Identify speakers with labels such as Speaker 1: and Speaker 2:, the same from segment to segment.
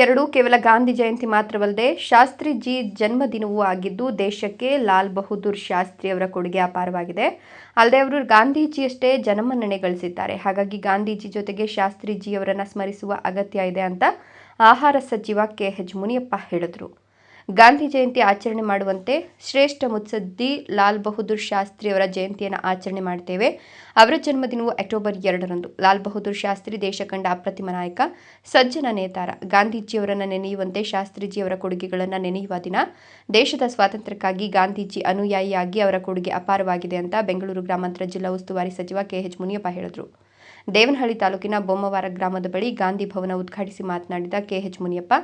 Speaker 1: ಎರಡು ಕೇವಲ ಗಾಂಧಿ ಜಯಂತಿ ಮಾತ್ರವಲ್ಲದೆ ಶಾಸ್ತ್ರಿಜಿ ಜನ್ಮದಿನವೂ ಆಗಿದ್ದು ದೇಶಕ್ಕೆ ಲಾಲ್ ಬಹದ್ದೂರ್ ಶಾಸ್ತ್ರಿ ಅವರ ಕೊಡುಗೆ ಅಪಾರವಾಗಿದೆ. ಅಲ್ಲದೆ ಅವರು ಗಾಂಧೀಜಿಯಷ್ಟೇ ಜನಮನ್ನಣೆ ಗಳಿಸಿದ್ದಾರೆ. ಹಾಗಾಗಿ ಗಾಂಧೀಜಿ ಜೊತೆಗೆ ಶಾಸ್ತ್ರೀಜಿಯವರನ್ನು ಸ್ಮರಿಸುವ ಅಗತ್ಯ ಇದೆ ಅಂತ ಆಹಾರ ಸಚಿವ ಕೆ ಹೆಚ್ ಮುನಿಯಪ್ಪ ಹೇಳಿದರು. ಗಾಂಧಿ ಜಯಂತಿ ಆಚರಣೆ ಮಾಡುವಂತೆ ಶ್ರೇಷ್ಠ ಮುತ್ಸದ್ದಿ ಲಾಲ್ ಬಹದ್ದೂರ್ ಶಾಸ್ತ್ರಿ ಅವರ ಜಯಂತಿಯನ್ನು ಆಚರಣೆ ಮಾಡ್ತೇವೆ. ಅವರ ಜನ್ಮದಿನವು ಅಕ್ಟೋಬರ್ ಎರಡರಂದು. ಲಾಲ್ ಬಹದ್ದೂರ್ ಶಾಸ್ತ್ರಿ ದೇಶ ಕಂಡ ಅಪ್ರತಿಮ ನಾಯಕ, ಸಜ್ಜನ ನೇತಾರ. ಗಾಂಧೀಜಿಯವರನ್ನು ನೆನೆಯುವಂತೆ ಶಾಸ್ತ್ರಿಜಿಯವರ ಕೊಡುಗೆಗಳನ್ನು ನೆನೆಯುವ ದಿನ. ದೇಶದ ಸ್ವಾತಂತ್ರ್ಯಕ್ಕಾಗಿ ಗಾಂಧೀಜಿ ಅನುಯಾಯಿಯಾಗಿ ಅವರ ಕೊಡುಗೆ ಅಪಾರವಾಗಿದೆ ಅಂತ ಬೆಂಗಳೂರು ಗ್ರಾಮಾಂತರ ಜಿಲ್ಲಾ ಉಸ್ತುವಾರಿ ಸಚಿವ ಕೆಎಚ್ ಮುನಿಯಪ್ಪ ಹೇಳಿದರು. ದೇವನಹಳ್ಳಿ ತಾಲೂಕಿನ ಬೊಮ್ಮವಾರ ಗ್ರಾಮದ ಬಳಿ ಗಾಂಧಿ ಭವನ ಉದ್ಘಾಟಿಸಿ ಮಾತನಾಡಿದ ಕೆಎಚ್ ಮುನಿಯಪ್ಪ,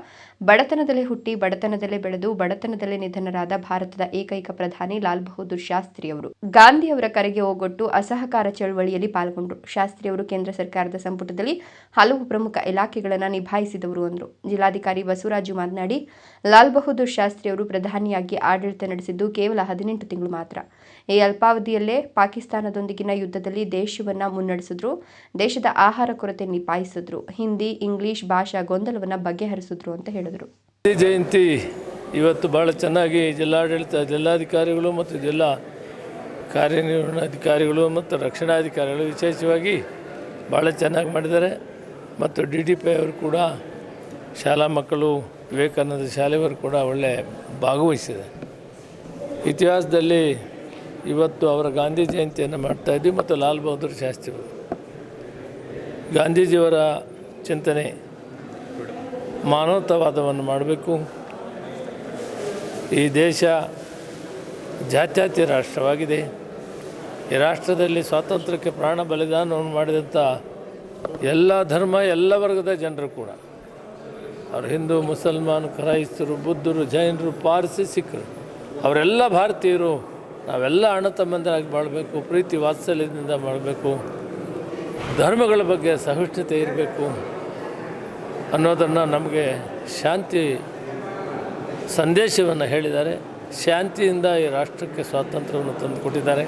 Speaker 1: ಬಡತನದಲ್ಲೇ ಹುಟ್ಟಿ, ಬಡತನದಲ್ಲೇ ಬೆಳೆದು, ಬಡತನದಲ್ಲೇ ನಿಧನರಾದ ಭಾರತದ ಏಕೈಕ ಪ್ರಧಾನಿ ಲಾಲ್ ಬಹದ್ದೂರ್ ಶಾಸ್ತ್ರಿ ಅವರು. ಗಾಂಧಿ ಅವರ ಕರೆಗೆ ಓಗೊಟ್ಟು ಅಸಹಕಾರ ಚಳವಳಿಯಲ್ಲಿ ಪಾಲ್ಗೊಂಡರು ಶಾಸ್ತ್ರಿ ಅವರು ಕೇಂದ್ರ ಸರ್ಕಾರದ ಸಂಪುಟದಲ್ಲಿ ಹಲವು ಪ್ರಮುಖ ಇಲಾಖೆಗಳನ್ನು ನಿಭಾಯಿಸಿದವರು ಅಂದರು. ಜಿಲ್ಲಾಧಿಕಾರಿ ಬಸವರಾಜು ಮಾತನಾಡಿ, ಲಾಲ್ ಬಹದ್ದೂರ್ ಶಾಸ್ತ್ರಿ ಅವರು ಪ್ರಧಾನಿಯಾಗಿ ಆಡಳಿತ ನಡೆಸಿದ್ದು ಕೇವಲ ಹದಿನೆಂಟು ತಿಂಗಳು ಮಾತ್ರ. ಈ ಅಲ್ಪಾವಧಿಯಲ್ಲೇ ಪಾಕಿಸ್ತಾನದೊಂದಿಗಿನ ಯುದ್ಧದಲ್ಲಿ ದೇಶವನ್ನ ಮುನ್ನಡೆಸಿದ್ರು. ದೇಶದ ಆಹಾರ ಕೊರತೆ ನಿಭಾಯಿಸಿದ್ರು. ಹಿಂದಿ, ಇಂಗ್ಲಿಷ್ ಭಾಷಾ ಗೊಂದಲವನ್ನು ಬಗೆಹರಿಸಿದ್ರು ಅಂತ ಹೇಳಿದರು.
Speaker 2: ಜಯಂತಿ ಇವತ್ತು ಬಹಳ ಚೆನ್ನಾಗಿ ಜಿಲ್ಲಾಡಳಿತ, ಜಿಲ್ಲಾಧಿಕಾರಿಗಳು ಮತ್ತು ಜಿಲ್ಲಾ ಕಾರ್ಯನಿರ್ವಹಣಾಧಿಕಾರಿಗಳು ಮತ್ತು ರಕ್ಷಣಾಧಿಕಾರಿಗಳು ವಿಶೇಷವಾಗಿ ಭಾಳ ಚೆನ್ನಾಗಿ ಮಾಡಿದ್ದಾರೆ. ಮತ್ತು ಡಿ ಡಿ ಪಿ ಅವರು ಕೂಡ ಶಾಲಾ ಮಕ್ಕಳು, ವಿವೇಕಾನಂದ ಶಾಲೆಯವರು ಕೂಡ ಒಳ್ಳೆ ಭಾಗವಹಿಸಿದೆ. ಇತಿಹಾಸದಲ್ಲಿ ಇವತ್ತು ಅವರ ಗಾಂಧಿ ಜಯಂತಿಯನ್ನು ಮಾಡ್ತಾಯಿದ್ವಿ ಮತ್ತು ಲಾಲ್ ಬಹದ್ದೂರ್ ಶಾಸ್ತ್ರಿಗಳು ಗಾಂಧೀಜಿಯವರ ಚಿಂತನೆ ಮಾನವತಾವಾದವನ್ನು ಮಾಡಬೇಕು. ಈ ದೇಶ ಜಾತ್ಯಾತಿ ರಾಷ್ಟ್ರವಾಗಿದೆ. ಈ ರಾಷ್ಟ್ರದಲ್ಲಿ ಸ್ವಾತಂತ್ರ್ಯಕ್ಕೆ ಪ್ರಾಣ ಬಲಿದಾನವನ್ನು ಮಾಡಿದಂಥ ಎಲ್ಲ ಧರ್ಮ, ಎಲ್ಲ ವರ್ಗದ ಜನರು ಕೂಡ. ಅವರು ಹಿಂದೂ, ಮುಸಲ್ಮಾನ್, ಕ್ರೈಸ್ತರು, ಬುದ್ಧರು, ಜೈನರು, ಪಾರ್ಸಿ ಸಿಖ್ರು ಅವರೆಲ್ಲ ಭಾರತೀಯರು. ನಾವೆಲ್ಲ ಅಣ್ಣ ತಮ್ಮಂದರಾಗಿ ಮಾಡಬೇಕು ಪ್ರೀತಿ ವಾತ್ಸಲ್ಯದಿಂದ ಮಾಡಬೇಕು ಧರ್ಮಗಳ ಬಗ್ಗೆ ಸಹಿಷ್ಣುತೆ ಇರಬೇಕು ಅನ್ನೋದನ್ನು ನಮಗೆ ಶಾಂತಿ ಸಂದೇಶವನ್ನು ಹೇಳಿದ್ದಾರೆ. ಶಾಂತಿಯಿಂದ ಈ ರಾಷ್ಟ್ರಕ್ಕೆ ಸ್ವಾತಂತ್ರ್ಯವನ್ನು ತಂದುಕೊಟ್ಟಿದ್ದಾರೆ.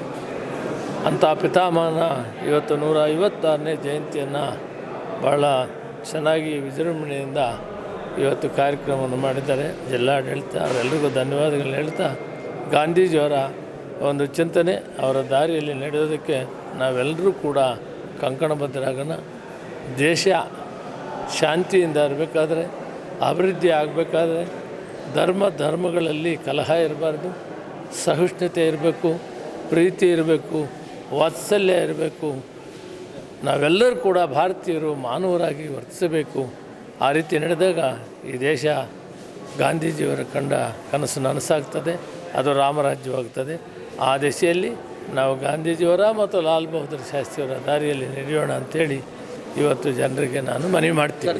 Speaker 2: ಅಂಥ ಪಿತಾಮಹನ ಇವತ್ತು ನೂರ ಐವತ್ತಾರನೇ ಜಯಂತಿಯನ್ನು ಭಾಳ ಚೆನ್ನಾಗಿ ವಿಜೃಂಭಣೆಯಿಂದ ಇವತ್ತು ಕಾರ್ಯಕ್ರಮವನ್ನು ಮಾಡಿದ್ದಾರೆ. ಜಿಲ್ಲಾಡಳಿತ ಅವರೆಲ್ಲರಿಗೂ ಧನ್ಯವಾದಗಳನ್ನ ಹೇಳ್ತಾ ಗಾಂಧೀಜಿಯವರ ಒಂದು ಚಿಂತನೆ, ಅವರ ದಾರಿಯಲ್ಲಿ ನಡೆಯೋದಕ್ಕೆ ನಾವೆಲ್ಲರೂ ಕೂಡ ಕಂಕಣಬದ್ಧರಾಗೋಣ ದೇಶ ಶಾಂತಿಯಿಂದ ಇರಬೇಕಾದ್ರೆ, ಅಭಿವೃದ್ಧಿ ಆಗಬೇಕಾದ್ರೆ ಧರ್ಮ ಧರ್ಮಗಳಲ್ಲಿ ಕಲಹ ಇರಬಾರ್ದು, ಸಹಿಷ್ಣುತೆ ಇರಬೇಕು, ಪ್ರೀತಿ ಇರಬೇಕು, ವಾತ್ಸಲ್ಯ ಇರಬೇಕು. ನಾವೆಲ್ಲರೂ ಕೂಡ ಭಾರತೀಯರು ಮಾನವರಾಗಿ ವರ್ತಿಸಬೇಕು. ಆ ರೀತಿ ನಡೆದಾಗ ಈ ದೇಶ ಗಾಂಧೀಜಿಯವರ ಕಂಡ ಕನಸು ನನಸಾಗ್ತದೆ, ಅದು ರಾಮರಾಜ್ಯವಾಗ್ತದೆ. ಆ ದಿಶೆಯಲ್ಲಿ ನಾವು ಗಾಂಧೀಜಿಯವರ ಮತ್ತು ಲಾಲ್ ಬಹದ್ದೂರ್ ಶಾಸ್ತ್ರಿಯವರ ದಾರಿಯಲ್ಲಿ ನಡೆಯೋಣ ಅಂಥೇಳಿ ಇವತ್ತು ಜನರಿಗೆ ನಾನು ಮನವಿ ಮಾಡ್ತೀನಿ.